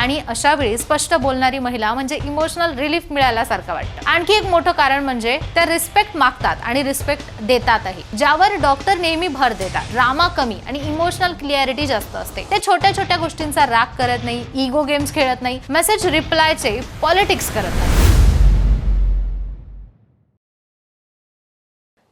आणि अशा वेळी स्पष्ट बोलणारी महिला म्हणजे इमोशनल रिलीफ मिळाल्यासारखं वाटतं. आणखी एक मोठं कारण म्हणजे त्या रिस्पेक्ट मागतात आणि रिस्पेक्ट देतातही. ज्यावर डॉक्टर नेहमी भर देतात. ड्रामा कमी आणि इमोशनल क्लिअरिटी जास्त असते. ते छोट्या छोट्या गोष्टींचा राग करत नाही इगो गेम्स खेळत नाही मेसेज रिप्लायचे पॉलिटिक्स करत नाही.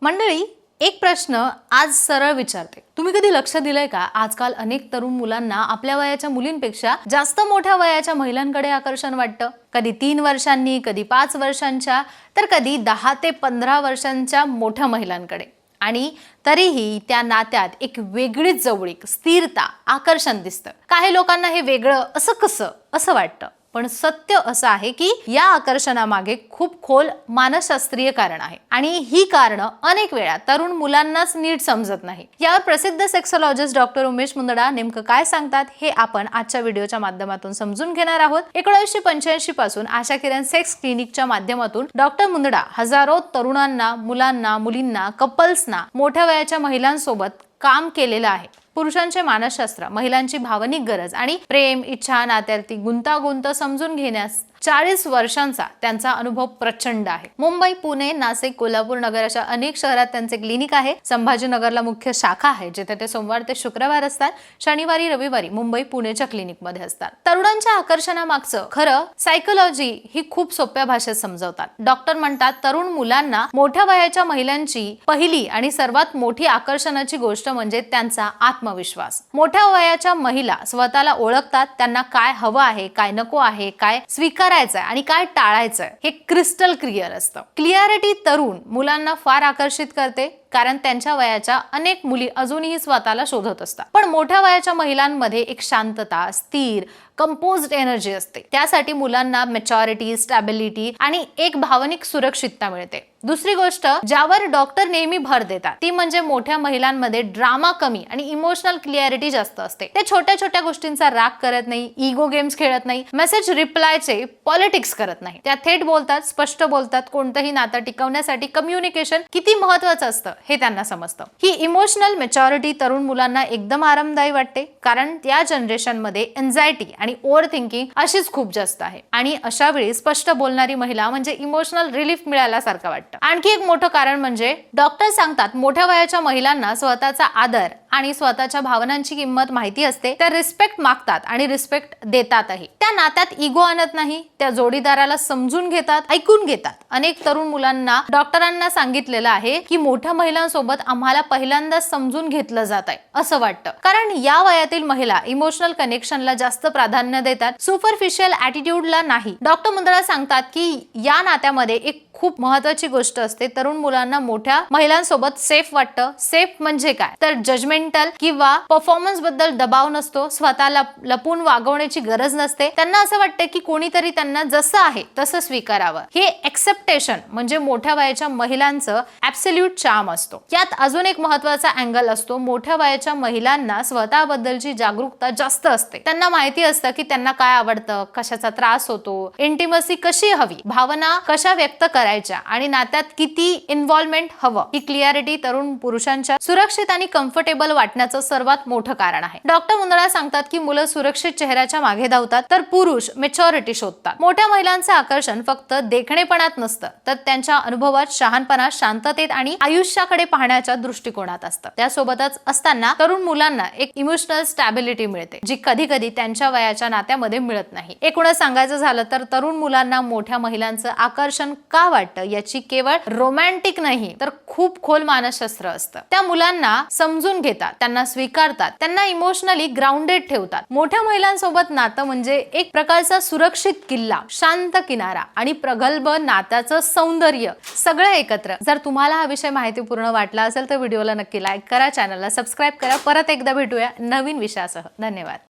मंडळी एक प्रश्न आज सरळ विचारते. तुम्ही कधी लक्ष दिलंय का? आजकाल अनेक तरुण मुलांना आपल्या वयाच्या मुलींपेक्षा जास्त मोठ्या वयाच्या महिलांकडे आकर्षण वाटतं. कधी तीन वर्षांनी कधी पाच वर्षांच्या तर कधी दहा ते पंधरा वर्षांच्या मोठ्या महिलांकडे. आणि तरीही त्या नात्यात एक वेगळीच जवळीक स्थिरता आकर्षण दिसतं. काही लोकांना हे वेगळं असं कसं? असं वाटतं. पण सत्य असं आहे की या आकर्षणामागे खूप खोल मानसशास्त्रीय कारण आहे. आणि ही कारणं अनेक वेळा तरुण मुलांनाच नीट समजत नाही. यावर प्रसिद्ध सेक्सॉलॉजिस्ट डॉक्टर उमेश मुंदडा नेमकं काय सांगतात हे आपण आजच्या व्हिडिओच्या माध्यमातून समजून घेणार आहोत. एकोणीसशे पंच्याऐंशी पासून आशा किरण सेक्स क्लिनिकच्या माध्यमातून डॉक्टर मुंदडा हजारो तरुणांना मुलांना मुलींना कपल्सना मोठ्या वयाच्या महिलांसोबत काम केलेलं आहे. पुरुषांचे मानसशास्त्र महिलांची भावनिक गरज आणि प्रेम इच्छा नात्यातील गुंतागुंत समजून घेण्यास चाळीस वर्षांचा त्यांचा अनुभव प्रचंड आहे. मुंबई पुणे नाशिक कोल्हापूर नगर अशा अनेक शहरात त्यांचे क्लिनिक आहे. संभाजीनगरला मुख्य शाखा आहे जिथे ते सोमवार ते शुक्रवार असतात. शनिवारी रविवारी मुंबई पुणेच्या क्लिनिकमध्ये असतात. तरुणांच्या आकर्षणामागचं खरं सायकोलॉजी ही खूप सोप्या भाषेत समजवतात. डॉक्टर म्हणतात तरुण मुलांना मोठ्या वयाच्या महिलांची पहिली आणि सर्वात मोठी आकर्षणाची गोष्ट म्हणजे त्यांचा आत्मविश्वास. मोठ्या वयाच्या महिला स्वतःला ओळखतात त्यांना काय हवं आहे काय नको आहे काय स्वीकार करायचंय आणि काय टाळायचंय हे क्रिस्टल क्लिअर असतं. क्लिअरिटी तरुण मुलांना फार आकर्षित करते. कारण त्यांच्या वयाच्या अनेक मुली अजूनही स्वतःला शोधत असतात. पण मोठ्या वयाच्या महिलांमध्ये एक शांतता स्थिर कंपोज्ड एनर्जी असते. त्यासाठी मुलांना मेच्युरिटी स्टॅबिलिटी आणि एक भावनिक सुरक्षितता मिळते. दुसरी गोष्ट ज्यावर डॉक्टर नेहमी भर देतात ती म्हणजे मोठ्या महिलांमध्ये ड्रामा कमी आणि इमोशनल क्लिअरिटी जास्त असते. ते छोट्या छोट्या गोष्टींचा राग करत नाही इगो गेम्स खेळत नाही मेसेज रिप्लायचे पॉलिटिक्स करत नाही. त्या थेट बोलतात स्पष्ट बोलतात कोणतंही नातं टिकवण्यासाठी कम्युनिकेशन किती महत्वाचं असतं. हे त्यांना समजतं. ही इमोशनल मेच्युरिटी तरुण मुलांना एकदम आरामदायी वाटते कारण त्या जनरेशनमध्ये एन्झायटी आणि ओव्हर थिंकिंग अशीच खूप जास्त आहे. आणि अशा वेळी स्पष्ट बोलणारी महिला म्हणजे इमोशनल रिलीफ मिळाल्यासारखं वाटतं. आणखी एक मोठं कारण म्हणजे डॉक्टर सांगतात मोठ्या वयाच्या महिलांना स्वतःचा आदर आणि स्वतःच्या भावनांची किंमत माहिती असते त्या रिस्पेक्ट मागतात आणि रिस्पेक्ट देतातही. त्या नात्यात इगो आणत नाही त्या जोडीदाराला समजून घेतात ऐकून घेतात. अनेक तरुण मुलांना डॉक्टरांना सांगितलेलं आहे की मोठ्या महिलांसोबत आम्हाला पहिल्यांदा समजून घेतलं जात आहे असं वाटतं. कारण या वयातील महिला इमोशनल कनेक्शनला जास्त प्राधान्य देतात सुपरफिशियल ऍटिट्यूडला नाही. डॉक्टर मुंदळा सांगतात की या नात्यामध्ये एक खूप महत्वाची गोष्ट असते तरुण मुलांना मोठ्या महिलांसोबत सेफ वाटतं. सेफ म्हणजे काय? तर जजमेंट जजमेंटल किंवा परफॉर्मन्सबद्दल दबाव नसतो स्वतःला लपून वागवण्याची गरज नसते. त्यांना असं वाटतं की कोणीतरी त्यांना जसं आहे तसं स्वीकारावं. हे एक्सेप्टेशन म्हणजे मोठ्या वयाच्या महिलांचं ऍब्सल्यूट चार्म असतो. यात अजून एक महत्त्वाचा अँगल असतो. मोठ्या वयाच्या महिलांना स्वतःबद्दलची जागरूकता जास्त असते. त्यांना माहिती असतं की त्यांना काय आवडतं कशाचा त्रास होतो इंटिमसी कशी हवी भावना कशा व्यक्त करायच्या आणि नात्यात किती इन्व्हॉल्वमेंट हवं. ही क्लिअरिटी तरुण पुरुषांच्या सुरक्षित आणि कम्फर्टेबल वाटण्याचं सर्वात मोठं कारण आहे. डॉक्टर मुंदळा सांगतात की मुलं सुरक्षित चेहऱ्याच्या मागे धावतात तर पुरुष मेच्युरिटी शोधतात. मोठ्या महिलांचं आकर्षण फक्त देखणेपणात नसतं तर त्यांच्या अनुभवात शहाणपणा शांततेत आणि आयुष्याकडे पाहण्याच्या दृष्टिकोनात असतं. त्यासोबतच असताना तरुण मुलांना एक इमोशनल स्टॅबिलिटी मिळते जी कधी कधी त्यांच्या वयाच्या नात्यामध्ये मिळत नाही. एकूणच सांगायचं झालं तर तरुण मुलांना मोठ्या महिलांचं आकर्षण का वाटतं याची केवळ रोमॅन्टिक नाही तर खूप खोल मानसशास्त्र असतं. त्या मुलांना समजून घेत घेतात त्यांना स्वीकारतात त्यांना इमोशनली ग्राउंडेड ठेवतात. मोठ्या महिलांसोबत नातं म्हणजे एक प्रकारचा सुरक्षित किल्ला शांत किनारा आणि प्रगल्भ नात्याचं सौंदर्य सगळं एकत्र. जर तुम्हाला हा विषय माहितीपूर्ण वाटला असेल तर व्हिडिओला नक्की लाईक करा चॅनलला सबस्क्राईब करा. परत एकदा भेटूया नवीन विषयासह. धन्यवाद.